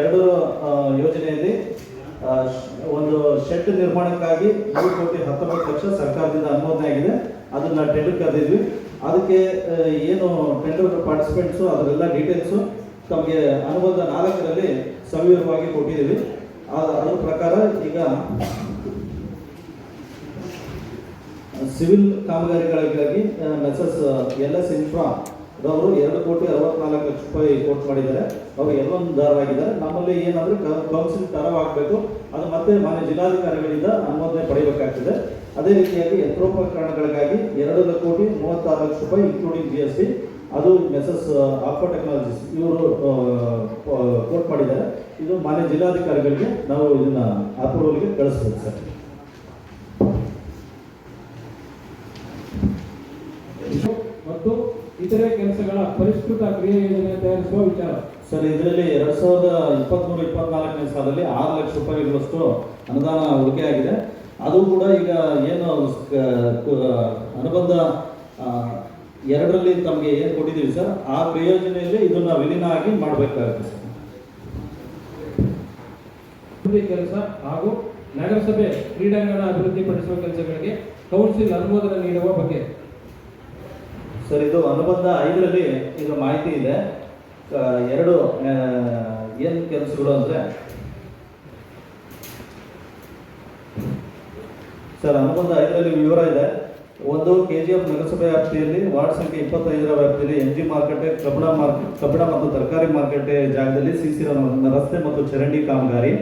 ಎರಡು ಯೋಜನೆಯಲ್ಲಿ ಒಂದು ಶೆಡ್ ನಿರ್ಮಾಣಕ್ಕಾಗಿ ಮೂರು ಕೋಟಿ ಹತ್ತೊಂಬತ್ತು ಲಕ್ಷ ಸರ್ಕಾರದಿಂದ ಅನುಮೋದನೆ ಆಗಿದೆ. ಅದನ್ನ ಟೆಂಡರ್ ಕರೆದಿದ್ವಿ. ಅದಕ್ಕೆ ಏನು ಟೆಂಡರ್ ಪಾರ್ಟಿಸಿಪೆಂಟ್ಸು ಅದರೆಲ್ಲ ಡೀಟೇಲ್ಸು ತಮಗೆ ಅನುಬಂಧ ನಾಲ್ಕರಲ್ಲಿ ಸವಿವರವಾಗಿ ಕೊಟ್ಟಿದ್ದೀವಿ. ಅದ್ರ ಪ್ರಕಾರ ಈಗ ಸಿವಿಲ್ ಕಾಮಗಾರಿಗಳಿಗಾಗಿ ಮೆಸಸ್ ಎಲ್ ಎಸ್ ಇನ್ಫ್ರಾ ಅವರು ಎರಡು ಕೋಟಿ ಅರವತ್ನಾಲ್ಕು ಲಕ್ಷ ರೂಪಾಯಿ ಕೋಟ್ ಮಾಡಿದ್ದಾರೆ. ಅವರು ಎಲ್ಲೊಂದು ದರವಾಗಿದ್ದಾರೆ ನಮ್ಮಲ್ಲಿ ಏನಾದರೂ ಕೌನ್ಸಿಲ್ ತರವಾಗಬೇಕು ಅದು ಮತ್ತೆ ಮಾನ್ಯ ಜಿಲ್ಲಾಧಿಕಾರಿಗಳಿಂದ ಅನುಮೋದನೆ ಪಡೆಯಬೇಕಾಗ್ತದೆ. ಅದೇ ರೀತಿಯಾಗಿ ಯಂತ್ರೋಪಕರಣಗಳಿಗಾಗಿ ಎರಡು ಕೋಟಿ, ಮೂವತ್ತಾರು ಲಕ್ಷ ರೂಪಾಯಿ ಇನ್ಕ್ಲೂಡಿಂಗ್ ಜಿ ಎಸ್ ಟಿ ಅದು ಮೆಸಸ್ ಆಲ್ಫಾ ಟೆಕ್ನಾಲಜೀಸ್ ಇವರು ಕೋಟ್ ಮಾಡಿದ್ದಾರೆ. ಇದು ಮಾನ್ಯ ಜಿಲ್ಲಾಧಿಕಾರಿಗಳಿಗೆ ನಾವು ಇದನ್ನ ಅಪ್ರೂವಲ್ಗೆ ಕಳಿಸ್ಬೋದು ಸರ್ ಮತ್ತು ಇತರೆ ಪರಿಷ್ಕೃತ ಕ್ರಿಯೆ ಯೋಜನೆ ತಯಾರಿಸುವ ವಿಚಾರ. ಸರ್ ಇದರಲ್ಲಿ ಎರಡ್ ಸಾವಿರದ ಇಪ್ಪತ್ಮೂರು ಇಪ್ಪತ್ನಾಲ್ಕನೇ ಸಾಲಲ್ಲಿ ಆರು ಲಕ್ಷ ರೂಪಾಯಿಗಳಷ್ಟು ಅನುದಾನ ಉಳಿಕೆ ಆಗಿದೆ. ಅದು ಕೂಡ ಈಗ ಏನು ಅನುಬಂಧ ಎರಡರಲ್ಲಿ ತಮಗೆ ಏನು ಕೊಟ್ಟಿದ್ದೀವಿ ಸರ್ ಆ ಪ್ರಯೋಜನೆಯಲ್ಲಿ ಇದನ್ನ ವಿಲೀನ ಆಗಿ ಮಾಡಬೇಕಾಗುತ್ತೆ ಸರ್. ಕೆಲಸ ಹಾಗೂ ನಗರಸಭೆ ಕ್ರೀಡಾಂಗಣ ಅಭಿವೃದ್ಧಿಪಡಿಸುವ ಕೆಲಸಗಳಿಗೆ ಕೌನ್ಸಿಲ್ ಅನುಮೋದನೆ ನೀಡುವ ಬಗ್ಗೆ ಸರ್, ಇದು ಅನುಬಂಧ ಐದರಲ್ಲಿ ಈಗ ಮಾಹಿತಿ ಇದೆ. ಎರಡು ಏನು ಕೆಲಸಗಳು ಅಂದರೆ? ಸರ್, ಅನುಬಂಧ ಐದರಲ್ಲಿ ವಿವರ ಇದೆ. ಒಂದು ಕೆ ಜಿ ಎಫ್ ನಗರಸಭೆ ವ್ಯಾಪ್ತಿಯಲ್ಲಿ ವಾರ್ಡ್ ಸಂಖ್ಯೆ ಇಪ್ಪತ್ತೈದರ ವ್ಯಾಪ್ತಿಯಲ್ಲಿ ಎನ್ ಜಿ ಮಾರ್ಕೆಟ್, ಕಬ್ಬಣ ಮಾರ್ಕೆಟ್ ಕಬ್ಬಣ ಮತ್ತು ತರಕಾರಿ ಮಾರ್ಕೆಟ್ ಜಾಗದಲ್ಲಿ ಸಿಸಿ ರಸ್ತೆ ಮತ್ತು ಚರಂಡಿ ಕಾಮಗಾರಿ.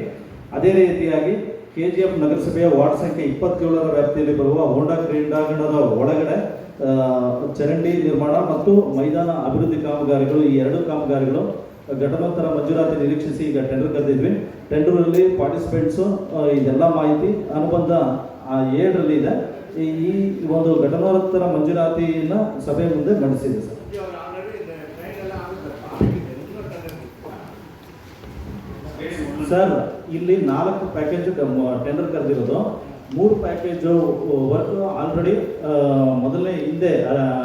ಅದೇ ರೀತಿಯಾಗಿ ಕೆ ಜಿ ಎಫ್ ನಗರಸಭೆಯ ವಾರ್ಡ್ ಸಂಖ್ಯೆ ಇಪ್ಪತ್ತೇಳರ ವ್ಯಾಪ್ತಿಯಲ್ಲಿ ಬರುವ ಹೋಂಡಾ ಕ್ರೀಡಾಂಗಣದ ಒಳಗಡೆ ಚರಂಡಿ ನಿರ್ಮಾಣ ಮತ್ತು ಮೈದಾನ ಅಭಿವೃದ್ಧಿ ಕಾಮಗಾರಿಗಳು, ಈ ಎರಡು ಕಾಮಗಾರಿಗಳು ಘಟನೋತ್ತರ ಮಂಜೂರಾತಿ ನಿರೀಕ್ಷಿಸಿ ಈಗ ಟೆಂಡರ್ ಕರೆದಿದ್ವಿ. ಟೆಂಡರಲ್ಲಿ ಪಾರ್ಟಿಸಿಪೆಂಟ್ಸು ಇದೆಲ್ಲ ಮಾಹಿತಿ ಅನುಬಂಧ ಏಳರಲ್ಲಿ ಇದೆ. ಈ ಒಂದು ಘಟನೋತ್ತರ ಮಂಜೂರಾತಿಯನ್ನ ಸಭೆ ಮುಂದೆ ನಡೆಸಿದೆ ಸರ್. ಸರ್, ಇಲ್ಲಿ ನಾಲ್ಕು ಪ್ಯಾಕೇಜ್ ಟೆಂಡರ್ ಕರೆದಿರೋದು. ಮೂರು ಪ್ಯಾಕೇಜ್ ವರ್ಕ್ ಆಲ್ರೆಡಿ ಮೊದಲನೇ ಹಿಂದೆ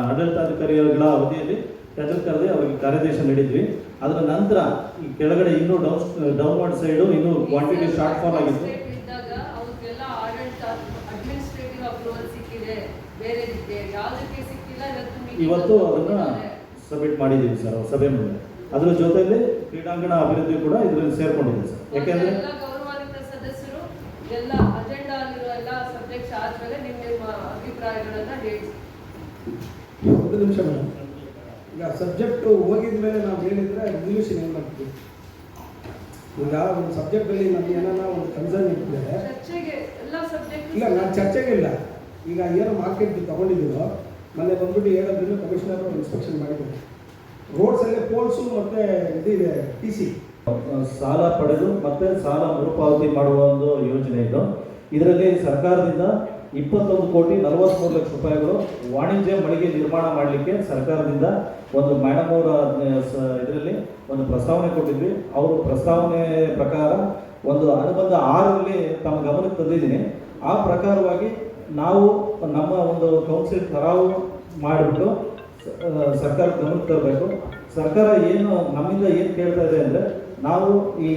ಆಡಳಿತಾಧಿಕಾರಿಗಳ ಅವಧಿಯಲ್ಲಿ ಟೆಂಡರ್ ಕರೆದು ಅವರಿಗೆ ಕಾರ್ಯದೇಶ ನೀಡಿದ್ವಿ. ಅದರ ನಂತರ ಈ ಕೆಳಗಡೆ ಇನ್ನೂ ಡೌನ್ ಡೌನ್ವರ್ಡ್ ಸೈಡು ಇನ್ನೂ ಕ್ವಾಂಟಿಟಿ ಶಾರ್ಟ್ ಫಾಲ್ ಆಗಿತ್ತು. ಇವತ್ತು ಅದನ್ನ. ಸಬ್ಮಿಟ್ ಮಾಡಿದ್ದೀವಿ ಸರ್ ಸಭೆ ಮುಂದೆ. ಅದರ ಜೊತೆಯಲ್ಲಿ ಕ್ರೀಡಾಂಗಣ ಅಭಿವೃದ್ಧಿ ಕೂಡ ಇದರಲ್ಲಿ ಸೇರ್ಕೊಂಡಿದೆ ಸರ್ ಯಾಕೆಂದ್ರೆ ಎಲ್ಲ ಗೌರವಾನ್ವಿತ ಸದಸ್ಯರು ಎಲ್ಲ ಅಜೆಂಡಾ ಅಲ್ಲಿರೋ ಆದ್ಮೇಲೆ ನಿಮ್ಮ ನಿಮ್ಮ ಅಭಿಪ್ರಾಯಗಳನ್ನ ಹೇಳಿ. ಒಂದು ನಿಮಿಷ ಮೇಡಮ್. ಈಗ ಸಬ್ಜೆಕ್ಟ್ ಹೋಗಿದ ಮೇಲೆ ನಾವು ಹೇಳಿದ್ರೆ ರಿಸಲ್ಯೂಷನ್ ಏನು ಮಾಡ್ತೀವಿ ಈಗ ಒಂದು ಸಬ್ಜೆಕ್ಟಲ್ಲಿ ನಮ್ಗೆ ಏನಾರ ಒಂದು ಕನ್ಸರ್ನ್ ಇರ್ತದೆ ಚರ್ಚೆಗೆ ಎಲ್ಲ ಸಬ್ಜೆಕ್ಟ್ ಇಲ್ಲ ನಾನು ಚರ್ಚೆಗೆ ಇಲ್ಲ. ಈಗ ಏನು ಮಾರ್ಕೆಟ್ ತಗೊಂಡಿದ್ದೀರೋ ಮೊನ್ನೆ ಬಂದ್ಬಿಟ್ಟು ಹೇಳೋದ್ರಿಂದ ಕಮಿಷನರ್ ಇನ್ಸ್ಪೆಕ್ಷನ್ ಮಾಡಿದ್ರು. ರೋಡ್ಸಲ್ಲೇ ಪೋಲ್ಸು ಮತ್ತೆ ಇದಿದೆ ಟಿ ಸಿ ಸಾಲ ಪಡೆದು ಮತ್ತೆ ಸಾಲ ಮರುಪಾವತಿ ಮಾಡುವ ಒಂದು ಯೋಜನೆ ಇದು. ಇದರಲ್ಲಿ ಸರ್ಕಾರದಿಂದ ಇಪ್ಪತ್ತೊಂದು ಕೋಟಿ ನಲವತ್ತ್ಮೂರು ಲಕ್ಷ ರೂಪಾಯಿಗಳು ವಾಣಿಜ್ಯ ಮಳಿಗೆ ನಿರ್ಮಾಣ ಮಾಡಲಿಕ್ಕೆ ಸರ್ಕಾರದಿಂದ ಒಂದು ಮೇಡಮ್ ಅವರ ಇದರಲ್ಲಿ ಒಂದು ಪ್ರಸ್ತಾವನೆ ಕೊಟ್ಟಿದ್ವಿ. ಅವರು ಪ್ರಸ್ತಾವನೆ ಪ್ರಕಾರ ಒಂದು ಅನುಬಂಧ ಆರಲ್ಲಿ ತಮ್ಮ ಗಮನಕ್ಕೆ ತಂದಿದ್ದೀನಿ. ಆ ಪ್ರಕಾರವಾಗಿ ನಾವು ನಮ್ಮ ಒಂದು ಕೌನ್ಸಿಲ್ ಕರಾವು ಮಾಡಿಬಿಟ್ಟು ಸರ್ಕಾರ ಗಮನಕ್ಕೆ ತರಬೇಕು. ಸರ್ಕಾರ ಏನು, ನಮ್ಮಿಂದ ಏನು ಕೇಳ್ತಾ ಇದೆ ಅಂದರೆ ನಾವು ಈ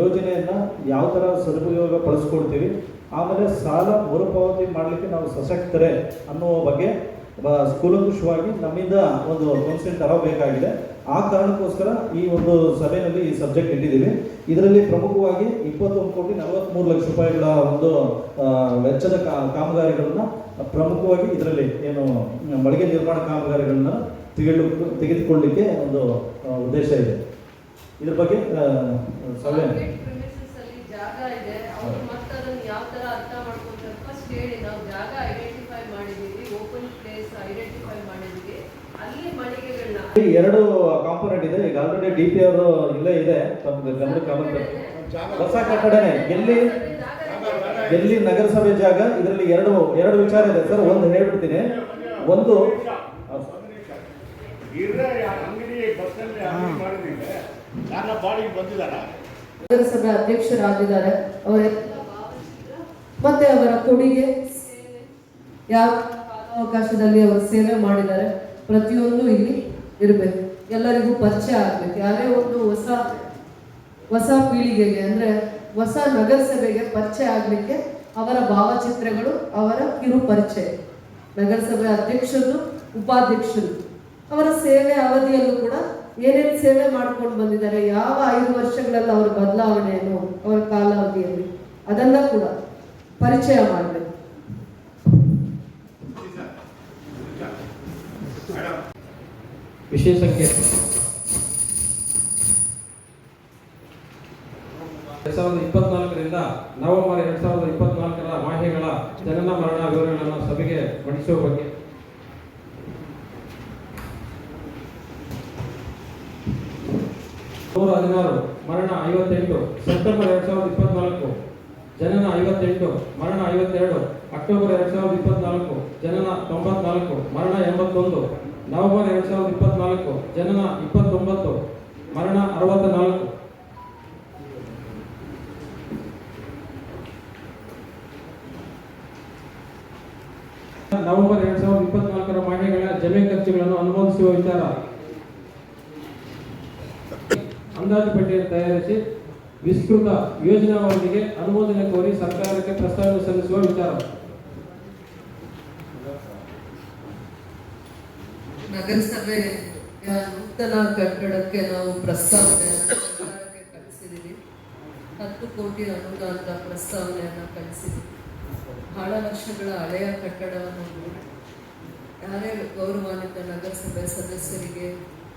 ಯೋಜನೆಯನ್ನು ಯಾವ ಥರ ಸದುಪಯೋಗ ಪಡಿಸ್ಕೊಡ್ತೀವಿ ಆಮೇಲೆ ಸಾಲ ಮರುಪಾವತಿ ಮಾಡಲಿಕ್ಕೆ ನಾವು ಸಶಕ್ತರೆ ಅನ್ನುವ ಬಗ್ಗೆ ಕೂಲಂಕುಷವಾಗಿ ನಮ್ಮಿಂದ ಒಂದು ಕೌನ್ಸಿಲ್ ತರಬೇಕಾಗಿದೆ ಆ ಕಾರಣಕ್ಕೋಸ್ಕರ ಈ ಒಂದು ಸಭೆಯಲ್ಲಿ ಈ ಸಬ್ಜೆಕ್ಟ್ ಇಟ್ಟಿದ್ದೀವಿ. ಇದರಲ್ಲಿ ಪ್ರಮುಖವಾಗಿ ಇಪ್ಪತ್ತೊಂದು ಕೋಟಿ ನಲವತ್ತ್ಮೂರು ಲಕ್ಷ ರೂಪಾಯಿಗಳ ಒಂದು ವೆಚ್ಚದ ಕಾಮಗಾರಿಗಳನ್ನ ಪ್ರಮುಖವಾಗಿ ಇದರಲ್ಲಿ ಏನು, ಮಳಿಗೆ ನಿರ್ಮಾಣ ಕಾಮಗಾರಿಗಳನ್ನ ತೆಗೆದು ತೆಗೆದುಕೊಳ್ಳಲಿಕ್ಕೆ ಒಂದು ಉದ್ದೇಶ ಇದೆ. ಇದ್ರ ಬಗ್ಗೆ ಸಭೆ ಮಾರ್ಕೆಟ್ ಪ್ರಿಮಿಸಸ್ ಅಲ್ಲಿ ಜಾಗ ಇದೆ ಅವ್ರು ಮತ್ತೆ ಅದನ್ನ ಯಾವ ತರ ಅರ್ಥ ಮಾಡ್ಕೊಂತಾರೆ ಫಸ್ಟ್ ಹೇಳಿ ನಾವು ಜಾಗ ಐಡೆಂಟಿಫೈ ಮಾಡಿದೀವಿ ಓಪನ್ ಪ್ಲೇಸ್ ಐಡೆಂಟಿಫೈ ಮಾಡಿದೀವಿ ಅಲ್ಲಿ ಮಳಿಗೆಗಳನ್ನ ಈ ಎರಡು ಕಾಂಪೋನೆಂಟ್ ಇದೆ. ಈಗ ಆಲ್ರೆಡಿ ಡಿ ಪಿ ಅವರು ಇಲ್ಲೇ ಇದೆ. ತಮ್ಮದು ಗಮನಕ್ಕೆ ಗಮನ ಹೊಸ ಕಟ್ಟಡನೇ. ಎಲ್ಲಿ? ಎಲ್ಲಿ ನಗರಸಭೆ ಜಾಗ? ಇದರಲ್ಲಿ ಎರಡು ಎರಡು ವಿಚಾರ ಇದೆ ಸರ್. ಒಂದು ಹೇಳ್ಬಿಡ್ತೀನಿ. ಒಂದು ನಗರಸಭೆ ಅಧ್ಯಕ್ಷರಾಗಿದ್ದಾರೆ. ಅವರ ಮತ್ತೆ ಅವರ ಕೊಡುಗೆ ಯಾವ ಅವಕಾಶದಲ್ಲಿ ಅವರು ಸೇವೆ ಮಾಡಿದ್ದಾರೆ. ಪ್ರತಿಯೊಂದು ಇಲ್ಲಿ ಇರಬೇಕು. ಎಲ್ಲರಿಗೂ ಪರಿಚಯ ಆಗಬೇಕು. ಯಾರೇ ಒಂದು ಹೊಸ ಹೊಸ ಪೀಳಿಗೆಗೆ ಅಂದರೆ ಹೊಸ ನಗರಸಭೆಗೆ ಪರಿಚಯ ಆಗಲಿಕ್ಕೆ ಅವರ ಭಾವಚಿತ್ರಗಳು, ಅವರ ಕಿರು ಪರಿಚಯ ನಗರಸಭೆ ಅಧ್ಯಕ್ಷರು, ಉಪಾಧ್ಯಕ್ಷರು. ಅವರ ಸೇವೆ ಅವಧಿಯಲ್ಲೂ ಕೂಡ ಏನೇನು ಸೇವೆ ಮಾಡ್ಕೊಂಡು ಬಂದಿದ್ದಾರೆ, ಯಾವ ಐದು ವರ್ಷಗಳಲ್ಲಿ ಅವರ ಬದಲಾವಣೆಯನ್ನು, ಅವರ ಕಾಲಾವಧಿಯಲ್ಲಿ, ಅದನ್ನು ಕೂಡ ಪರಿಚಯ ಮಾಡಬೇಕು. ವಿಷಯ ಸಂಖ್ಯೆ ಎರಡ್ ಸಾವಿರದ ಇಪ್ಪತ್ನಾಲ್ಕರಿಂದ ನವೆಂಬರ್ ಎರಡ್ ಸಾವಿರದ ಇಪ್ಪತ್ನಾಲ್ಕರ ಮಾಹೆಗಳ ಜನನ ಮರಣ ವಿವರಗಳನ್ನು ಸಭೆಗೆ ಮಂಡಿಸುವ ಬಗ್ಗೆ. ನೂರ ಹದಿನಾರು, ಮರಣ ಐವತ್ತೆಂಟು, ಸೆಪ್ಟೆಂಬರ್ ಎರಡ್ ಸಾವಿರದ ಇಪ್ಪತ್ನಾಲ್ಕು, ಜನನ ಐವತ್ತೆಂಟು, ಮರಣ ಐವತ್ತೆರಡು, ಅಕ್ಟೋಬರ್ ಎರಡ್ ಸಾವಿರದ ಇಪ್ಪತ್ನಾಲ್ಕು, ಜನನ ತೊಂಬತ್ನಾಲ್ಕು, ಮರಣ ಎಂಬತ್ತೊಂದು ನವೆಂಬರ್ ಎರಡ್ ಸಾವಿರದ ಇಪ್ಪತ್ನಾಲ್ಕು, ಜನನ ಇಪ್ಪತ್ತೊಂಬತ್ತು, ಮರಣ ಅರವತ್ತ ನಾಲ್ಕು ನವೆಂಬರ್ ಎರಡ್ ಸಾವಿರದ ಇಪ್ಪತ್ನಾಲ್ಕರ ಮಹಿಳೆಗಳ ಜಮೆ ಖರ್ಚುಗಳನ್ನು ಅನುಮೋದಿಸುವ ವಿಚಾರ. ಅಂದಾಜು ಪಟ್ಟಿಯನ್ನು ತಯಾರಿಸಿ ವಿಸ್ತೃತ ಯೋಜನಾವಳಿಗೆ ಅನುಮೋದನೆ ಕೋರಿ ಸರ್ಕಾರಕ್ಕೆ ಪ್ರಸ್ತಾವನೆ ಸಲ್ಲಿಸುವ ವಿಚಾರ. ನಗರಸಭೆ ನೂತನ ಕಟ್ಟಡಕ್ಕೆ ನಾವು ಪ್ರಸ್ತಾವನೆಯನ್ನು ಸರ್ಕಾರಕ್ಕೆ ಕಳಿಸಿದ್ದೀವಿ ಹತ್ತು ಕೋಟಿ ಅನುದಾನದ ಪ್ರಸ್ತಾವನೆಯನ್ನು ಕಳಿಸಿದ್ದೀವಿ ಬಹಳ ವರ್ಷಗಳ ಹಳೆಯ ಕಟ್ಟಡವನ್ನು ಯಾರೇ ಗೌರವಾನ್ವಿತ ನಗರಸಭೆ ಸದಸ್ಯರಿಗೆ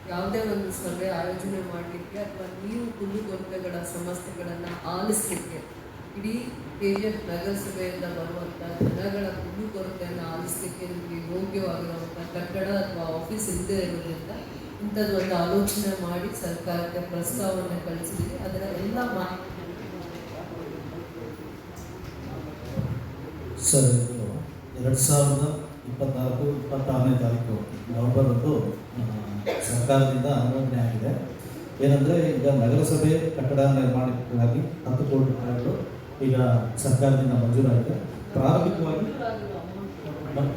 ಯಾವುದೇ ಒಂದು ಸಭೆ ಆಯೋಜನೆ ಮಾಡಲಿಕ್ಕೆ ಅಥವಾ ನೀವು ಕುಂದುಕೊರತೆಗಳ ಸಮಸ್ಯೆಗಳನ್ನು ಆಲಿಸಲಿಕ್ಕೆ ಇಡೀ ಎಫ್ ನಗರಸಭೆಯಿಂದ ಬರುವಂಥ ಜನಗಳ ಕುಂದುಕೊರತೆಯನ್ನು ಆಲಿಸಲಿಕ್ಕೆ ನಿಮಗೆ ಯೋಗ್ಯವಾಗಿರುವಂಥ ಕಟ್ಟಡ ಅಥವಾ ಆಫೀಸ್ ಇಲ್ಲದೆ ಇರೋದ್ರಿಂದ ಇಂಥದ್ದು ಒಂದು ಆಲೋಚನೆ ಮಾಡಿ ಸರ್ಕಾರಕ್ಕೆ ಪ್ರಸ್ತಾವನೆ ಕಳಿಸಿದ್ವಿ. ಅದರ ಎಲ್ಲ ಮಾಹಿತಿ ಸರ್ ಎರಡು ಸಾವಿರದ ಇಪ್ಪತ್ನಾಲ್ಕು, ಇಪ್ಪತ್ತಾರನೇ ತಾರೀಕು ನವೆಂಬರಂದು ಸರ್ಕಾರದಿಂದ ಅನುಮೋದನೆ ಆಗಿದೆ. ಏನಂದರೆ ಈಗ ನಗರಸಭೆ ಕಟ್ಟಡ ನಿರ್ಮಾಣಕ್ಕಾಗಿ ಹತ್ತು ಕೋಟಿ ರೂಪಾಯಿಗಳು ಈಗ ಸರ್ಕಾರದಿಂದ ಮಂಜೂರಾಗಿದೆ. ಪ್ರಾರಂಭಿಕವಾಗಿ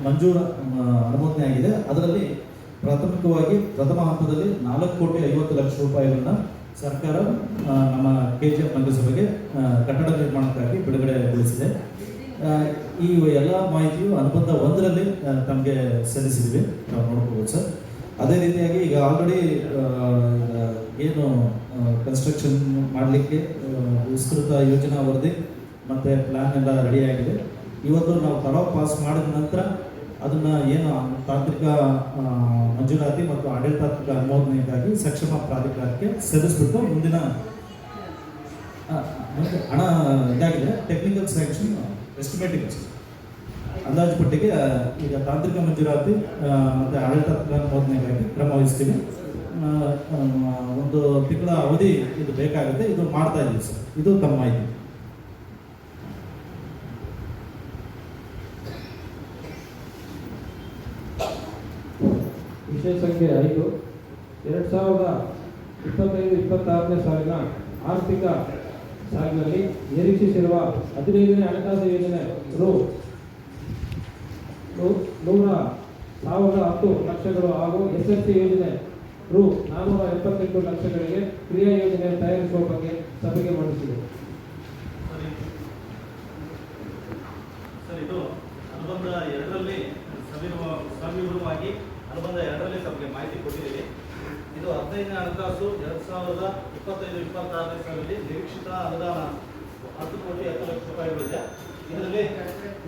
ಮಂಜೂರ ಅನುಮೋದನೆ ಆಗಿದೆ. ಅದರಲ್ಲಿ ಪ್ರಾಥಮಿಕವಾಗಿ ಪ್ರಥಮ ಹಂತದಲ್ಲಿ ನಾಲ್ಕು ಕೋಟಿ ಐವತ್ತು ಲಕ್ಷ ರೂಪಾಯಿಗಳನ್ನ ಸರ್ಕಾರ ನಮ್ಮ ಕೆ ಜಿ ಎಫ್ ನಗರಸಭೆಗೆ ಕಟ್ಟಡ ನಿರ್ಮಾಣಕ್ಕಾಗಿ ಬಿಡುಗಡೆಗೊಳಿಸಿದೆ. ಈ ಎಲ್ಲ ಮಾಹಿತಿಯು ಅನುಬಂಧ ಒಂದರಲ್ಲಿ ತಮಗೆ ಸಲ್ಲಿಸಿದ್ವಿ. ನಾವು ನೋಡ್ಬೋದು ಸರ್. ಅದೇ ರೀತಿಯಾಗಿ ಈಗ ಆಲ್ರೆಡಿ ಏನು ಕನ್ಸ್ಟ್ರಕ್ಷನ್ ಮಾಡಲಿಕ್ಕೆ ವಿಸ್ತೃತ ಯೋಜನಾ ವರದಿ ಮತ್ತು ಪ್ಲ್ಯಾನ್ ಎಲ್ಲ ರೆಡಿಯಾಗಿದೆ ಇವತ್ತು ನಾವು ಕರಾವ್ ಪಾಸ್ ಮಾಡಿದ ನಂತರ ಅದನ್ನು ಏನು ತಾಂತ್ರಿಕ ಮಂಜೂರಾತಿ ಮತ್ತು ಆಡಳಿತಾತ್ಮಕ ಅನುಮೋದನೆಗಾಗಿ ಸಕ್ಷಮ ಪ್ರಾಧಿಕಾರಕ್ಕೆ ಸಲ್ಲಿಸ್ಬಿಟ್ಟು ಮುಂದಿನ ಹಣ ಇದಾಗಿದೆ. ಟೆಕ್ನಿಕಲ್ ಸ್ಯಾಂಕ್ಷನ್ ಎಸ್ಟಿಮೇಟಿಂಗ್ ಅಂದಾಜು ಪಟ್ಟಿಗೆ ಈಗ ತಾಂತ್ರಿಕ ಮಂಜೂರಾತಿ ಮತ್ತು ಆಡಳಿತಾತ್ಮಕ ಅನುಮೋದನೆಗಾಗಿ ಕ್ರಮ ವಹಿಸ್ತೀವಿ. ಒಂದು ತಿಂಗಳ ಅವಧಿ ಇದು ಬೇಕಾಗುತ್ತೆ. ಇದು ಮಾಡ್ತಾ ಇದ್ದೀವಿ ಸರ್. ಇದು ತಮ್ಮ ಮಾಹಿತಿ ವಿಷಯ ಸಂಖ್ಯೆ ಐದು. ಎರಡು ಸಾವಿರದ ಇಪ್ಪತ್ತೈದು, ಇಪ್ಪತ್ತಾರನೇ ಸಾಲಿನ ಆರ್ಥಿಕ ಸಾಲಿನಲ್ಲಿ ನಿರೀಕ್ಷಿಸಿರುವ ಹದಿನೈದನೇ ಹಣಕಾಸು ಯೋಜನೆ ರು. ನೂರ ಸಾವಿರದ ಹತ್ತು ಲಕ್ಷಗಳು ಹಾಗೂ ಎಸ್ ಎಸ್ ಸಿ ಯೋಜನೆ ರು ನಾನ್ನೂರ ಎಪ್ಪತ್ತೆಂಟು ಲಕ್ಷಗಳಿಗೆ ಕ್ರಿಯಾ ಯೋಜನೆ ತಯಾರಿಸುವ ಬಗ್ಗೆ ಸಭೆಗೆ ಮಂಡಿಸಿದೆ ಸರ್ ಇದು ಅನುಬಂಧ ಎರಡರಲ್ಲಿ ಸವಿರುವ ಸವಿವರವಾಗಿ ಅನುಬಂಧ ಎರಡರಲ್ಲಿ ತಮಗೆ ಮಾಹಿತಿ ಕೊಟ್ಟಿದ್ದೀವಿ ಇದು ಹದಿನೈದನೇ ಹಣಕಾಸು, ಎರಡು ಸಾವಿರದ ಇಪ್ಪತ್ತೈದು, ಇಪ್ಪತ್ತಾರನೇ ಸಾಲದಲ್ಲಿ ನಿರೀಕ್ಷಿತ ಅನುದಾನ. ಹತ್ತು ಕೋಟಿ ಹತ್ತು ಲಕ್ಷ ರೂಪಾಯಿಗಳಿದೆ ಇದರಲ್ಲಿ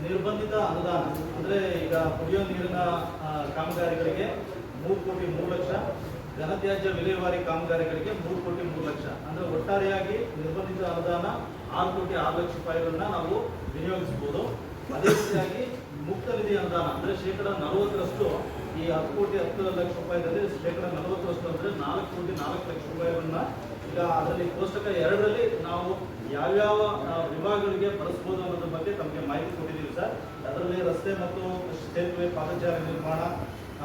ನಿರ್ಬಂಧಿತ ಅನುದಾನ, ಅಂದರೆ ಈಗ ಕುಡಿಯೋ ನೀರಿನ ಕಾಮಗಾರಿಗಳಿಗೆ ಮೂರು ಕೋಟಿ ಮೂರು ಲಕ್ಷ, ಘನತ್ಯಾಜ್ಯ ವಿಲೇವಾರಿ ಕಾಮಗಾರಿಗಳಿಗೆ ಮೂರು ಕೋಟಿ ಮೂರು ಲಕ್ಷ. ಅಂದರೆ ಒಟ್ಟಾರೆಯಾಗಿ ನಿರ್ಬಂಧಿತ ಅನುದಾನ ಆರು ಕೋಟಿ ಆರು ಲಕ್ಷ ರೂಪಾಯಿಗಳನ್ನ ನಾವು ವಿನಿಯೋಗಿಸಬಹುದು ಅದೇ ರೀತಿಯಾಗಿ ಮುಕ್ತ ನಿಧಿ ಅನುದಾನ, ಅಂದರೆ ಶೇಕಡ ನಲವತ್ತರಷ್ಟು ಈ ಹತ್ತು ಕೋಟಿ ಹತ್ತು ಲಕ್ಷ ರೂಪಾಯಿದಲ್ಲಿ ಶೇಕಡ ನಲವತ್ತರಷ್ಟು ಅಂದರೆ ನಾಲ್ಕು ಕೋಟಿ ನಾಲ್ಕು ಲಕ್ಷ ರೂಪಾಯಿಯನ್ನು ಈಗ ಅದರಲ್ಲಿ ಕೋಷ್ಟಕ ಎರಡರಲ್ಲಿ ನಾವು ಯಾವ್ಯಾವ ವಿಭಾಗಗಳಿಗೆ ಬಳಸ್ಬೋದು ಅನ್ನೋದ್ರ ಬಗ್ಗೆ ತಮಗೆ ಮಾಹಿತಿ ಕೊಟ್ಟಿದ್ದೀವಿ ಸರ್. ಅದರಲ್ಲಿ ರಸ್ತೆ ಮತ್ತು ಸೇತುವೆ, ಪಾದಚಾರಿ ನಿರ್ಮಾಣ,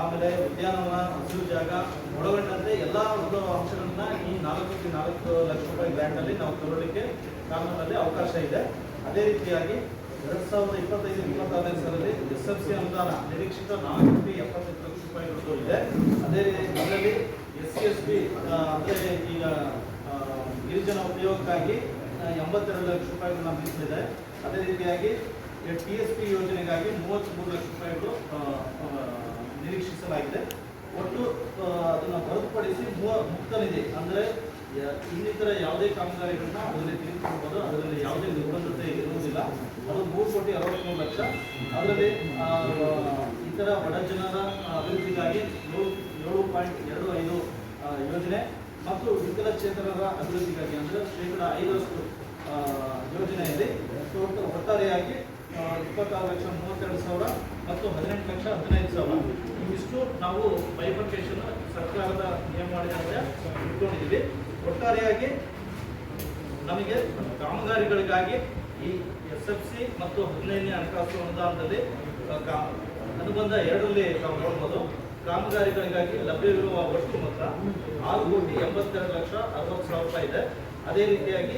ಆಮೇಲೆ ಉದ್ಯಾನವನ, ಹಸಿರು ಜಾಗ ಒಳಗೊಂಡಂತೆ ಎಲ್ಲ ಒಂದು ಅಂಶಗಳನ್ನ ಈ ನಾಲ್ಕು ಕೋಟಿ ನಾಲ್ಕು ಲಕ್ಷ ರೂಪಾಯಿ ಗ್ರ್ಯಾಂಟಲ್ಲಿ ನಾವು ತಗೊಳ್ಳಿಕ್ಕೆ ಕಾನೂನಲ್ಲಿ ಅವಕಾಶ ಇದೆ. ಅದೇ ರೀತಿಯಾಗಿ ಎರಡು ಸಾವಿರದ ಇಪ್ಪತ್ತೈದು, ಇಪ್ಪತ್ತಾರನೇ ಸಾಲದಲ್ಲಿ ಎಸ್ ಎಫ್ ಸಿ ಅನುದಾನ ನಿರೀಕ್ಷಿತ ನಾಲ್ಕು ಕೋಟಿ ಎಪ್ಪತ್ತೆಂಟು ಲಕ್ಷ ರೂಪಾಯಿಗಳು ಇದೆ. ಅದೇ ಅದರಲ್ಲಿ ಎಸ್ ಸಿ ಎಸ್ ಬಿ ಅಂದರೆ ಈಗ ಗಿರಿಜನ ಉಪಯೋಗಕ್ಕಾಗಿ ಎಂಬತ್ತೆರಡು ಲಕ್ಷ ರೂಪಾಯಿಗಳನ್ನ ಮೀಸಲಿದೆ ಅದೇ ರೀತಿಯಾಗಿ ಟಿ ಎಸ್ ಪಿ ಯೋಜನೆಗಾಗಿ ಮೂವತ್ತ್ಮೂರು ಲಕ್ಷ ರೂಪಾಯಿಗಳು ನಿರೀಕ್ಷಿಸಲಾಗಿದೆ. ಒಟ್ಟು ಅದನ್ನು ಹೊರತುಪಡಿಸಿ ಮುಕ್ತ ನಿಧಿ ಅಂದರೆ ಇನ್ನಿತರ ಯಾವುದೇ ಕಾಮಗಾರಿಗಳನ್ನ ಅದರಲ್ಲಿ ತಿಳಿದುಕೊಳ್ಬೋದು ಅದರಲ್ಲಿ ಯಾವುದೇ ನಿರ್ಬಂಧತೆ ಇರುವುದಿಲ್ಲ. ಅದು ಮೂರು ಕೋಟಿ ಅರವತ್ತ್ಮೂರು ಲಕ್ಷ. ಅದರಲ್ಲಿ ಇತರ ಬಡ ಜನರ ಅಭಿವೃದ್ಧಿಗಾಗಿ ಏಳು ಏಳು ಪಾಯಿಂಟ್ ಎರಡು ಐದು ಯೋಜನೆ ಮತ್ತು ವಿಕಲಚೇತನರ ಅಭಿವೃದ್ಧಿಗಾಗಿ ಅಂದರೆ ಶೇಕಡ ಐದರಷ್ಟು ಯೋಜನೆಯಲ್ಲಿ ಒಟ್ಟು ಒಟ್ಟಾರೆಯಾಗಿ ಇಪ್ಪತ್ತಾರು ಲಕ್ಷ ಮೂವತ್ತೆರಡು ಸಾವಿರ ಮತ್ತು ಹದಿನೆಂಟು ಲಕ್ಷ ಹದಿನೈದು ಸಾವಿರ. ಇವಿಷ್ಟು ನಾವು ಬೈಫರ್ಕೇಶನ್ ಸರ್ಕಾರದ ನಿಯಮ ಮಾಡಿದಂತೆ ಇಟ್ಕೊಂಡಿದ್ದೀವಿ ಒಟ್ಟಾರೆಯಾಗಿ ನಮಗೆ ಕಾಮಗಾರಿಗಳಿಗಾಗಿ ಈ ಎಸ್ ಎಫ್ ಸಿ ಮತ್ತು ಹದಿನೈದನೇ ಹಣಕಾಸು ಅನುದಾನದಲ್ಲಿ ಅನುಬಂಧ ಎರಡರಲ್ಲಿ ನಾವು ನೋಡ್ಬೋದು. ಕಾಮಗಾರಿಗಳಿಗಾಗಿ ಲಭ್ಯವಿರುವ ಒಟ್ಟು ಮೊತ್ತ ಆರು ಕೋಟಿ ಎಂಬತ್ತೆರಡು ಲಕ್ಷ ಅರವತ್ತು ಸಾವಿರ ರೂಪಾಯಿ ಇದೆ. ಅದೇ ರೀತಿಯಾಗಿ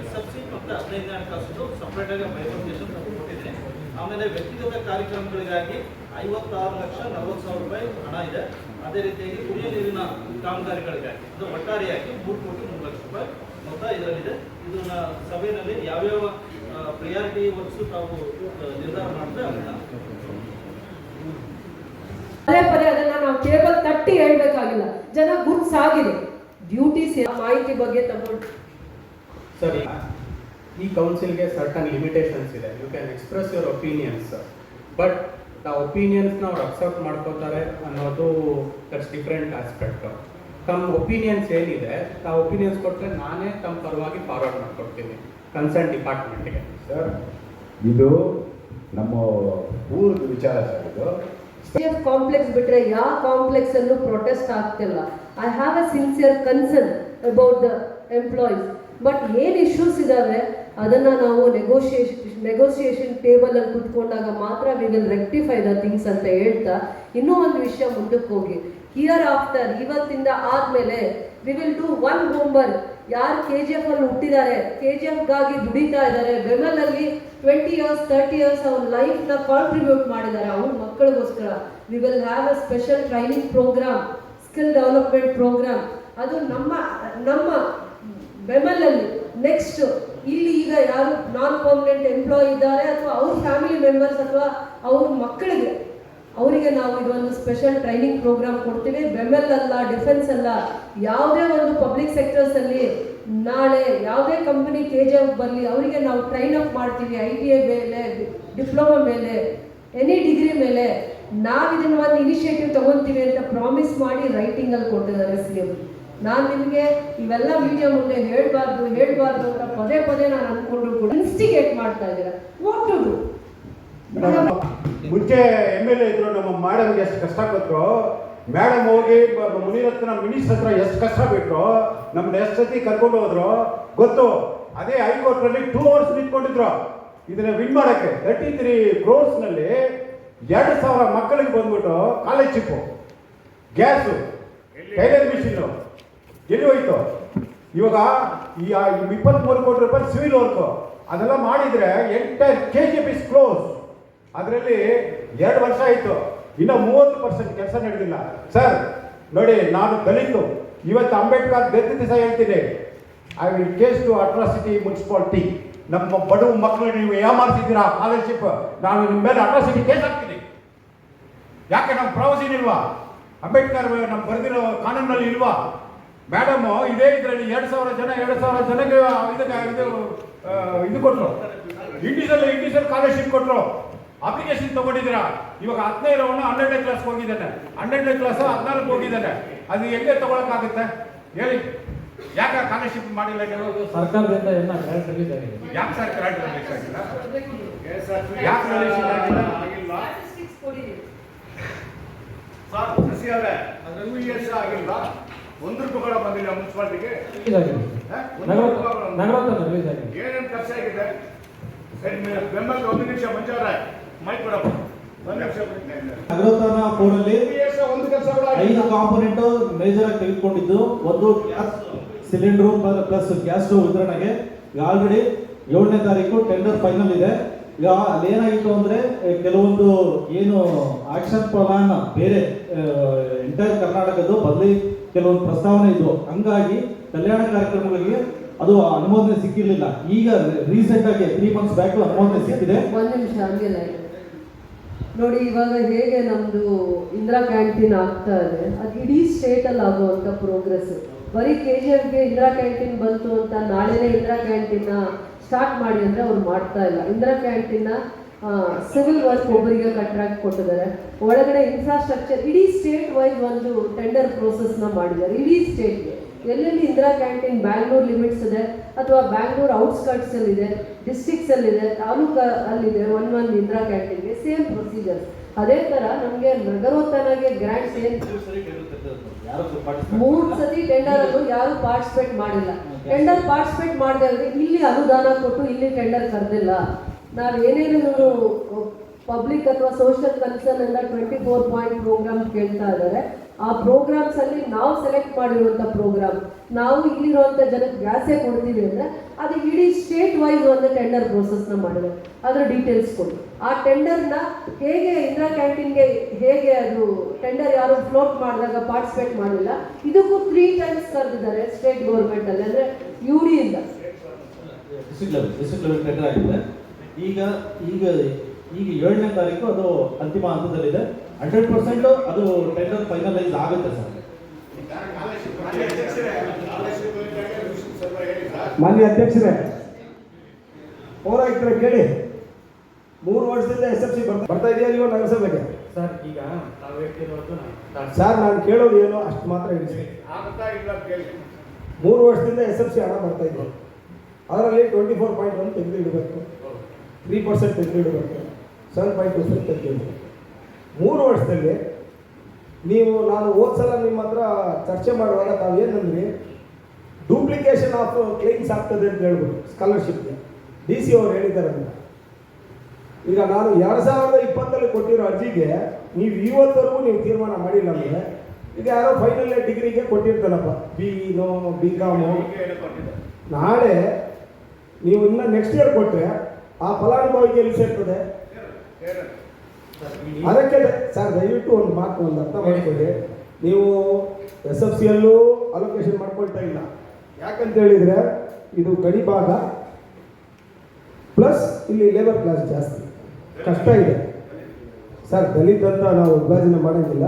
ಎಸ್ ಎಫ್ ಸಿ ಮತ್ತು ಹದಿನೈದನೇ ಹಣಕಾಸು ಸಪ್ರೇಟಾಗಿ ಬೈಫರ್ಕೇಶನ್ ಕೊಟ್ಟಿದ್ದೀನಿ. ಆಮೇಲೆ ವ್ಯಕ್ತಿಗತ ಕಾರ್ಯಕ್ರಮಗಳಿಗಾಗಿ ಐವತ್ತಾರು ಲಕ್ಷ ನಲವತ್ತು ಸಾವಿರ ರೂಪಾಯಿ ಹಣ ಇದೆ. ಅದೇ ರೀತಿಯಾಗಿ ಕುಡಿಯುವ ನೀರಿನ ಕಾಮಗಾರಿಗಳಿಗಾಗಿ ಇದು ಒಟ್ಟಾರೆಯಾಗಿ ಮೂರು ಕೋಟಿ ಮೂರು ಲಕ್ಷ ರೂಪಾಯಿ ಮೊತ್ತ ಇದರಲ್ಲಿದೆ. ಇದನ್ನ ಸಭೆಯಲ್ಲಿ ಯಾವ್ಯಾವ ಪ್ರಿಯಾರಿಟಿ ವರ್ಕ್ಸ್ ತಾವು ನಿರ್ಧಾರ ಮಾಡಿದ್ರೆ ಅದನ್ನ ಪದೇ ಪದೇ ಅದನ್ನ ನಾವು ಕೇವಲ ತಟ್ಟಿ ಹೇಳ್ಬೇಕಾಗಿಲ್ಲ. ಜನ ಗುರ್ಸಾಗಿದೆ ಡ್ಯೂಟೀಸ್ ಮಾಹಿತಿ ಬಗ್ಗೆ ತಗೊಂಡು ಸರಿ ಈ ಕೌನ್ಸಿಲ್ಗೆ ಸರ್ಟನ್ ಲಿಮಿಟೇಷನ್ಸ್ ಇದೆ. You can express your opinions but ಆ ಒಪಿನಿಯನ್ಸ್ನ ಅವ್ರು ಅಕ್ಸೆಪ್ಟ್ ಮಾಡ್ಕೋತಾರೆ ಅನ್ನೋದು ದಟ್ಸ್ ಡಿಫ್ರೆಂಟ್ ಆಸ್ಪೆಕ್ಟ್ ತಮ್ಮ ಒಪಿನಿಯನ್ಸ್ ಏನಿದೆ ಆ ಒಪಿನಿಯನ್ಸ್ ಕೊಟ್ಟರೆ ನಾನೇ ತಮ್ಮ ಪರವಾಗಿ ಫಾರ್ವರ್ಡ್ ಮಾಡ್ಕೊಡ್ತೀನಿ ಕನ್ಸರ್ನ್ ಡಿಪಾರ್ಟ್ಮೆಂಟ್ಗೆ ಸರ್ ಇದು ನಮ್ಮ ಊರದ ವಿಚಾರ ಸರ್ ಇದು. ಕಾಂಪ್ಲೆಕ್ಸ್ ಬಿಟ್ರೆ ಯಾವ ಕಾಂಪ್ಲೆಕ್ಸ್ ಅಲ್ಲೂ ಪ್ರೊಟೆಸ್ಟ್ ಆಗ್ತಿಲ್ಲ. I have a sincere concern about the employees but ಏನು ಇಶ್ಯೂಸ್ ಇದಾವೆ? ಅದನ್ನ ನಾವು ನೆಗೋಷಿಯೇಷನ್ ನೆಗೋಸಿಯೇಷನ್ ಟೇಬಲ್ ಅಲ್ಲಿ ಕುತ್ಕೊಂಡಾಗ ಮಾತ್ರ we will rectify the things ಅಂತ ಹೇಳ್ತಾ ಇನ್ನೂ ಒಂದು ವಿಷಯ ಮುಂದಕ್ಕೆ ಹೋಗಿ. ಹಿಯರ್ ಆಫ್ಟರ್ ಇವತ್ತಿಂದ ಆದಮೇಲೆ we will do one homework ಯಾರು ಕೆ ಜಿ ಎಫ್ ಅಲ್ಲಿ ಹುಟ್ಟಿದ್ದಾರೆ ಕೆ ಜಿ ಎಫ್ಗಾಗಿ ದುಡಿತಾ ಇದ್ದಾರೆ ಬೆಮಲಲ್ಲಿ ಟ್ವೆಂಟಿ ಇಯರ್ಸ್ ತರ್ಟಿ ಇಯರ್ಸ್ ಅವ್ರ ಲೈಫ್ನ ಕಾಂಟ್ರಿಬ್ಯೂಟ್ ಮಾಡಿದ್ದಾರೆ ಅವ್ರ ಮಕ್ಕಳಿಗೋಸ್ಕರ. We will have a special training program skill development program ಅದು ನಮ್ಮ ನಮ್ಮ ಬೆಮಲಲ್ಲಿ ನೆಕ್ಸ್ಟ್ ಇಲ್ಲಿ ಈಗ ಯಾರು ನಾನ್ ಪರ್ಮನೆಂಟ್ ಎಂಪ್ಲಾಯ್ ಇದ್ದಾರೆ ಅಥವಾ ಅವ್ರ ಫ್ಯಾಮಿಲಿ ಮೆಂಬರ್ಸ್ ಅಥವಾ ಅವ್ರ ಮಕ್ಕಳಿಗೆ ಅವರಿಗೆ ನಾವು ಇದೊಂದು ಸ್ಪೆಷಲ್ ಟ್ರೈನಿಂಗ್ ಪ್ರೋಗ್ರಾಮ್ ಕೊಡ್ತೀವಿ. ಬೆಮೆಲ್ ಅಲ್ಲ ಡಿಫೆನ್ಸ್ ಅಲ್ಲ. ಯಾವುದೇ ಒಂದು ಪಬ್ಲಿಕ್ ಸೆಕ್ಟರ್ಸ್ ಅಲ್ಲಿ ನಾಳೆ ಯಾವುದೇ ಕಂಪನಿ ಕೆ ಜಿ ಎಫ್ ಬರಲಿ ಅವರಿಗೆ ನಾವು ಟ್ರೈನ್ ಅಪ್ ಮಾಡ್ತೀವಿ. ಐ ಟಿ ಐ ಮೇಲೆ ಡಿಪ್ಲೊಮಾ ಮೇಲೆ ಎನಿ ಡಿಗ್ರಿ ಮೇಲೆ. ನಾವು ಇದನ್ನ ಒಂದು ಇನಿಷಿಯೇಟಿವ್ ತಗೊತೀವಿ ಅಂತ ಪ್ರಾಮಿಸ್ ಮಾಡಿ ರೈಟಿಂಗಲ್ಲಿ ಕೊಟ್ಟಿದ್ದಾರೆ ಸಿ ಎಂ ನಾನು ನಿಮಗೆ ಇವೆಲ್ಲ ವಿಡಿಯೋ ಮುಂದೆ ಹೇಳ್ಬಾರ್ದು ಹೇಳ್ಬಾರ್ದು ಅಂತ ಪದೇ ಪದೇ ನಾನು ಅನ್ಕೊಂಡ್ರು ಕೂಡ ಇನ್ಸ್ಟಿಗೇಟ್ ಮಾಡ್ತಾ ಇದ್ದೀರಾ. ವಾಟ್ ಟು ಡೂ ಮುಂಚೆ ಎಂ ಎಲ್ ಎ ಇದ್ರು ನಮ್ಮ ಮೇಡಮ್ಗೆ ಎಷ್ಟು ಕಷ್ಟ ಕೊಟ್ಟರು ಮೇಡಮ್ ಹೋಗಿ ಮುನಿರತ್ನ ಮಿನಿಸ್ಟರ್ ಹತ್ರ ಎಷ್ಟು ಕಷ್ಟ ಬಿಟ್ಟರು ನಮ್ಮನ್ನ ಎಷ್ಟು ಸತಿ ಕರ್ಕೊಂಡು ಹೋದ್ರು ಗೊತ್ತು ಅದೇ ಹೈಕೋರ್ಟ್ನಲ್ಲಿ ಟೂ ಅವರ್ಸ್ ನಿಂತ್ಕೊಂಡಿದ್ರು. ಇದನ್ನ ವಿನ್ ಮಾಡಕ್ಕೆ ತರ್ಟಿ ತ್ರೀ ನಲ್ಲಿ ಎರಡು ಸಾವಿರ ಮಕ್ಕಳಿಗೆ ಬಂದ್ಬಿಟ್ಟು ಕಾಲೇಜ್ ಚಿಪ್ಪು ಗ್ಯಾಸು ಟೈಲರ್ ಮಿಷಿನ್ನು. ಎಲ್ಲಿ ಹೋಯ್ತು ಇವಾಗ ಈ ಇಪ್ಪತ್ಮೂರು ಕೋಟಿ ರೂಪಾಯಿ ಸಿವಿಲ್ ವರ್ಕು, ಅದೆಲ್ಲ ಮಾಡಿದ್ರೆ entire K G P close ಅದರಲ್ಲಿ ಎರಡು ವರ್ಷ ಆಯಿತು. ಇನ್ನು ಮೂವತ್ತು ಪರ್ಸೆಂಟ್ ಕೆಲಸ ನಡೆದಿಲ್ಲ. ಸರ್ ನೋಡಿ, ನಾನು ದಲಿತು ಇವತ್ತು ಅಂಬೇಡ್ಕರ್ ಗೆದ್ದ ದಿವಸ ಹೇಳ್ತೀನಿ. I will case to atrocity municipality ನಮ್ಮ ಬಡವ ಮಕ್ಕಳು ನೀವು ಏಮಾರ್ತಿದ್ದೀರಾ ಸ್ಕಾಲರ್ಶಿಪ್ ನಾನು ನಿಮ್ಮ ಮೇಲೆ ಅಟ್ರಾಸಿಟಿ ಕೇಸ್ ಹಾಕ್ತೀನಿ. ಯಾಕೆ ನಮ್ಮ ಪ್ರವಾಸಿನ ಇಲ್ವಾ ಅಂಬೇಡ್ಕರ್ ನಮ್ಮ ಬರೆದಿರೋ ಕಾನೂನಲ್ಲಿ ಇಲ್ವಾ? ಮೇಡಮ್ ಇದೇ ಇದರಲ್ಲಿ ಎರಡು ಸಾವಿರ ಜನ ಎರಡು ಸಾವಿರ ಜನಕ್ಕೆ ಇದಕ್ಕೆ ಇದು ಇದು ಕೊಟ್ಟರು ಇಂಡಿಸಲ್ ಇಂಡಿಸಲ್ ಸ್ಕಾಲರ್ಶಿಪ್ ಕೊಟ್ಟರು ಅಪ್ಲಿಕೇಶನ್ ತಗೊಂಡಿದ್ದೀರಾ? ಇವಾಗ ಹದಿನೈದರವನ್ನ ಹನ್ನೆರಡನೇ ಕ್ಲಾಸ್ ಹೋಗಿದ್ದಾನೆ. ಹನ್ನೆರಡನೇ ಕ್ಲಾಸ್ ಹದಿನಾಲ್ಕು ಹೋಗಿದ್ದಾನೆ. ಅದು ಹೆಂಗೆ ತಗೊಳಕ್ಕಾಗುತ್ತೆ? ಹೇಳಿ. ಯಾಕೆ ಸ್ಕಾಲರ್ಶಿಪ್ ಮಾಡಿಲ್ಲ ನೀವು? ಸರ್ಕಾರದಿಂದ ಎಲ್ಲ ಗ್ರಾಂಟ್ ಯಾಕೆ ಸರ್ ಕರೆಕ್ಟ್ ರಿಲೀಸ್ ಆಗಿಲ್ಲ? ಯಾಕೆ ಸರ್ ಇಯರ್ಸ್ ಆಗಿಲ್ಲ? ಒಂದು ರೂಪಾಯಿ ಕೂಡ ಬಂದಿಲ್ಲ ಮುನ್ಸಿಪಾಲ್ಟಿಗೆ. ಏನೇನು ಖರ್ಚಾಗಿದೆ ಸರಿ ನೀವು ಒಂದು ನಿಮಿಷ ಮಂಜಾರ ಮೈಕ್ ಕೊಡಪ್ಪ. ನಗರೋತ್ಥಾನ ಫೋರಲ್ಲಿ ಒಂದು ಕೆಲಸ ಕೂಡ ಐದು ಕಾಂಪೊನೆಂಟ್ ಮೇಜರ್ ಆಗಿ ತೆಗೆದುಕೊಂಡಿದ್ದು. ಒಂದು gas cylinder plus gas stove ವಿತರಣೆಗೆ. ಈಗ ಆಲ್ರೆಡಿ ಏಳನೇ ತಾರೀಕು ಟೆಂಡರ್ ಫೈನಲ್ ಇದೆ. ಈಗ ಅಲ್ಲಿ ಏನಾಗಿತ್ತು ಅಂದ್ರೆ ಕೆಲವೊಂದು ಏನು ಆಕ್ಷನ್ ಪ್ಲಾನ್ ಬೇರೆ ಎಂಟೈರ್ ಕರ್ನಾಟಕದ್ದು ಬದಲಿ ಕೆಲವೊಂದು ಪ್ರಸ್ತಾವನೆ ಇದ್ವು. ಹಂಗಾಗಿ ಕಲ್ಯಾಣ ಕಾರ್ಯಕ್ರಮಗಳಿಗೆ ಅದು ಅನುಮೋದನೆ ಸಿಕ್ಕಿರಲಿಲ್ಲ. ಈಗ ರೀಸೆಂಟ್ ಆಗಿ ತ್ರೀ ಮಂತ್ಸ್ ಬ್ಯಾಕ್ ಅನುಮೋದನೆ ಸಿಕ್ಕಿದೆ. ಒಂದು ನಿಮಿಷ ನೋಡಿ, ಇವಾಗ ಹೇಗೆ ನಮ್ಮದು ಇಂದಿರಾ ಕ್ಯಾಂಟೀನ್ ಆಗ್ತಾ ಇದೆ. ಅದು ಇಡೀ ಸ್ಟೇಟಲ್ಲಿ ಆಗುವಂಥ ಪ್ರೋಗ್ರೆಸ್ ಬರೀ ಕೆ ಜಿ ಎಫ್ಗೆ ಇಂದಿರಾ ಕ್ಯಾಂಟೀನ್ ಬಂತು ಅಂತ ನಾಳೆನೇ ಇಂದಿರಾ ಕ್ಯಾಂಟೀನ್ನ ಸ್ಟಾರ್ಟ್ ಮಾಡಿ ಅಂದರೆ ಅವ್ರು ಮಾಡ್ತಾ ಇಲ್ಲ. ಇಂದಿರಾ ಕ್ಯಾಂಟೀನ್ನ ಸಿವಿಲ್ ವರ್ಕ್ ಒಬ್ಬರಿಗೆ ಕಾಂಟ್ರಾಕ್ಟ್ ಕೊಟ್ಟಿದ್ದಾರೆ. ಒಳಗಡೆ ಇನ್ಫ್ರಾಸ್ಟ್ರಕ್ಚರ್ ಇಡೀ ಸ್ಟೇಟ್ ವೈಸ್ ಒಂದು ಟೆಂಡರ್ ಪ್ರೋಸೆಸ್ನ ಮಾಡಿದ್ದಾರೆ. ಇಡೀ ಸ್ಟೇಟ್ಗೆ ಎಲ್ಲೆಲ್ಲಿ ಇಂದಿರಾ ಕ್ಯಾಂಟೀನ್ ಬ್ಯಾಂಗ್ಳೂರ್ ಲಿಮಿಟ್ಸ್ ಇದೆ ಅಥವಾ ಬ್ಯಾಂಗ್ಳೂರ್ ಔಟ್ಸ್ಕರ್ಟ್ಸ್ ಅಲ್ಲಿ ಇದೆ ಡಿಸ್ಟಿಕ್ಸ್ ಅಲ್ಲಿ ಇದೆ ತಾಲೂಕು ಅಲ್ಲಿದೆ ಒನ್ ಒನ್ ಇಂದಿರಾ ಕ್ಯಾಂಟೀನ್ಗೆ ಸೇಮ್ ಪ್ರೊಸೀಜರ್ ಅದೇ ತರ ನಮಗೆ ನಗರೋತ್ತನಾಗೆ ಗ್ರ್ಯಾಂಡ್ ಸೇಮ್ ಮೂರು ಸತಿ ಟೆಂಡರ್ ಅಲ್ಲೂ ಯಾರು ಪಾರ್ಟಿಸಿಪೇಟ್ ಮಾಡಿಲ್ಲ. ಟೆಂಡರ್ ಪಾರ್ಟಿಸಿಪೇಟ್ ಮಾಡದೆ ಇಲ್ಲಿ ಅನುದಾನ ಕೊಟ್ಟು ಇಲ್ಲಿ ಟೆಂಡರ್ ಕರೆದಿಲ್ಲ. ನಾವು ಏನೇನು ಪಬ್ಲಿಕ್ ಅಥವಾ ಸೋಷಿಯಲ್ ಕನ್ಸರ್ನ್ ಎಲ್ಲ ಟ್ವೆಂಟಿ ಫೋರ್ ಪಾಯಿಂಟ್ ಪ್ರೋಗ್ರಾಮ್ ಕೇಳ್ತಾ ಇದ್ದಾರೆ. ಆ ಪ್ರೋಗ್ರಾಮ್ಸ್ ಅಲ್ಲಿ ನಾವು ಸೆಲೆಕ್ಟ್ ಮಾಡಿರುವಂಥ ಪ್ರೋಗ್ರಾಮ್ ನಾವು ಇಲ್ಲಿರುವಂಥ ಜನಕ್ಕೆ ಗ್ಯಾಸೆ ಕೊಡ್ತೀವಿ ಅಂದ್ರೆ ಅದು ಇಡೀ ಸ್ಟೇಟ್ ವೈಸ್ ಒಂದು ಟೆಂಡರ್ ಪ್ರೋಸೆಸ್ನ ಮಾಡಿದೆ. ಅದರ ಡೀಟೇಲ್ಸ್ ಕೊಡಿ. ಆ ಟೆಂಡರ್ನ ಹೇಗೆ ಇಂದಿರಾ ಕ್ಯಾಂಟೀನ್ಗೆ ಹೇಗೆ ಅದು ಟೆಂಡರ್ ಯಾರು ಫ್ಲೋಟ್ ಮಾಡಿದಾಗ ಪಾರ್ಟಿಸಿಪೇಟ್ ಮಾಡಿಲ್ಲ, ಇದಕ್ಕೂ ತ್ರೀ ಟೈಮ್ಸ್ ಕರೆದಿದ್ದಾರೆ ಸ್ಟೇಟ್ ಗೌರ್ಮೆಂಟ್ ಅಲ್ಲಿ. ಅಂದ್ರೆ ಯು ಡಿಯಿಂದ ಈಗ ಈಗ ಈಗ ಏಳನೇ ತಾರೀಕು ಅದು ಅಂತಿಮ ಹಂತದಲ್ಲಿದೆ. ಹಂಡ್ರೆಡ್ ಪರ್ಸೆಂಟ್ ಅದು ಟೆಂಡರ್ ಫೈನಲೈಸ್ ಆಗುತ್ತೆ ಸರ್. ಮಾನ್ಯ ಅಧ್ಯಕ್ಷರೇ, ಪೌರಾಯುಕ್ತರ ಹೇಳಿ ಕೇಳಿ. ಮೂರು ವರ್ಷದಿಂದ ಎಸ್ ಎಫ್ ಸಿ ಬರ್ತಾ ಬರ್ತಾ ಇದೆಯಾ ನೀವು ನಗರಸಭೆಗೆ ಸರ್ ಈಗ ತಾವು ಹೇಳ್ತಿರೋದು ಸರ್ ನಾನು ಕೇಳೋದು ಏನು ಅಷ್ಟು ಮಾತ್ರ ಇರಿಸಿ ಕೇಳಿ ಮೂರು ವರ್ಷದಿಂದ ಎಸ್ ಎಫ್ ಸಿ ಹಣ ಬರ್ತಾ ಇದೆ. ಅದರಲ್ಲಿ ಟ್ವೆಂಟಿ ಫೋರ್ ಪಾಯಿಂಟ್ ಒನ್ ತೆಗೆದು ಇಡಬೇಕು. ತ್ರೀ ಪರ್ಸೆಂಟ್ ತೆಗೆದು ಬರುತ್ತೆ. ಸೆವೆನ್ ಪಾಯಿಂಟ್ ಪರ್ಸೆಂಟ್ ತೆಗೆದು ಮೂರು ವರ್ಷದಲ್ಲಿ ನೀವು ನಾನು ಹೋದ ಸಲ ನಿಮ್ಮ ಹತ್ರ ಚರ್ಚೆ ಮಾಡುವಾಗ ತಾವು ಏನಂದ್ರಿ ಡೂಪ್ಲಿಕೇಶನ್ ಆಫ್ ಕ್ಲೇಮ್ಸ್ ಆಗ್ತದೆ ಅಂತ ಹೇಳ್ಬೋದು ಸ್ಕಾಲರ್ಶಿಪ್ಗೆ ಡಿ ಸಿ ಅವರು ಹೇಳಿದ್ದಾರೆ ಅಂತ ಈಗ ನಾನು ಎರಡು ಸಾವಿರದ ಇಪ್ಪತ್ತರಲ್ಲಿ ಕೊಟ್ಟಿರೋ ಅರ್ಜಿಗೆ ನೀವು ಇವತ್ತವರೆಗೂ ನೀವು ತೀರ್ಮಾನ ಮಾಡಿಲ್ಲ ಅಂದರೆ ಈಗ ಯಾರೋ ಫೈನಲ್ ಇಯರ್ ಡಿಗ್ರಿಗೆ ಕೊಟ್ಟಿರ್ತಾರಪ್ಪ. B no B com. ನಾಳೆ ನೀವು ಇನ್ನೂ ನೆಕ್ಸ್ಟ್ ಇಯರ್ ಕೊಟ್ಟರೆ ಆ ಫಲಾನುಭವಿಗೆ ಎಲ್ಲಿ ಸೇರ್ತದೆ. ಅದಕ್ಕೆ ಸರ್ ದಯವಿಟ್ಟು ಒಂದು ಮಾತು ಒಂದು ಅರ್ಥ ಮಾಡ್ಕೊಳ್ಳಿ. ನೀವು ಎಸ್ ಎಫ್ ಸಿಯಲ್ಲೂ ಅಲೋಕೇಶನ್ ಮಾಡ್ಕೊಳ್ತಾ ಇಲ್ಲ. ಯಾಕಂತ ಹೇಳಿದ್ರೆ ಇದು ಗಡಿ ಭಾಗ. ಪ್ಲಸ್ ಇಲ್ಲಿ ಲೇಬರ್ ಕ್ಲಾಸ್ ಜಾಸ್ತಿ. ಕಷ್ಟ ಇದೆ. ಸರ್ ದಲಿತ ಅಂತ ನಾವು ವಿಭಜನೆ ಮಾಡೋದಿಲ್ಲ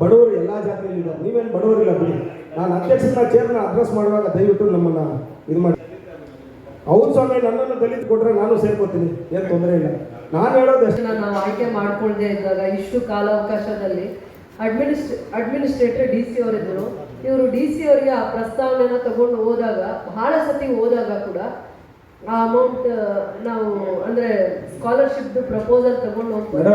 ಬಡವರು ಎಲ್ಲ ಜಾತಿಯಲ್ಲಿ ನೀವೇನು ಬಡವರಿಲ್ಲ ಬಿಡಿ. ನಾನು ಅಧ್ಯಕ್ಷರನ್ನ ಚೇರ್ನ ಅಡ್ರೆಸ್ ಮಾಡುವಾಗ ದಯವಿಟ್ಟು ನಮ್ಮನ್ನು ಇದು ಮಾಡಿ. ಹೌದು ಸ್ವಾಮಿ ನನ್ನನ್ನು ದಲಿತ ಕೊಟ್ರೆ ನಾನು ಸೇರ್ಕೋತೀನಿ. ಏನು ತೊಂದರೆ ಇಲ್ಲ. ನಾನು ಹೇಳೋದು ಅಷ್ಟೇ. ನಾವು ಆಯ್ಕೆ ಮಾಡ್ಕೊಳ್ದೆ ಇದ್ದಾಗ ಇಷ್ಟು ಕಾಲಾವಕಾಶದಲ್ಲಿ ಅಡ್ಮಿನಿಸ್ಟ್ರೇ ಅಡ್ಮಿನಿಸ್ಟ್ರೇಟರ್ ಡಿ ಸಿ ಅವರಿದ್ದರು. ಇವರು ಡಿ ಸಿ ಅವರಿಗೆ ಆ ಪ್ರಸ್ತಾವನೆನ ತಗೊಂಡು ಹೋದಾಗ ಬಹಳ ಸತಿ ಹೋದಾಗ ಕೂಡ ಆ ಅಮೌಂಟ್ ನಾವು ಅಂದ್ರೆ ಸ್ಕಾಲರ್ಶಿಪ್ ಪ್ರಪೋಸಲ್ ತಗೊಂಡು ಹೋಗ್ತಾರೆ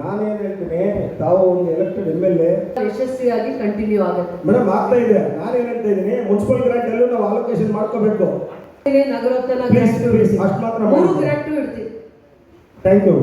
ನಾನೇನು ಹೇಳ್ತೀನಿ ತಾವು ಒಂದು ಎಲೆಕ್ಟೆಡ್ ಎಂ ಎಲ್ ಎ ಯಶಸ್ವಿಯಾಗಿ ಕಂಟಿನ್ಯೂ ಆಗುತ್ತೆ. ಮೇಡಮ್ ಆಗ್ತಾ ಇದೆ ನಾನೇನು ಹೇಳ್ತಾ ಇದ್ದೀನಿ ಮುನ್ಸಿಪಲ್ ಗ್ರಾಂಟ್ ಅಲ್ಲೂ ನಾವು ಅಲೋಕೇಶನ್ ಮಾಡ್ಕೋಬೇಕು. ಮಾತ್ರ ಮೂರು. ಗ್ರಾಂಟು ಇಡ್ತೀವಿ. Thank you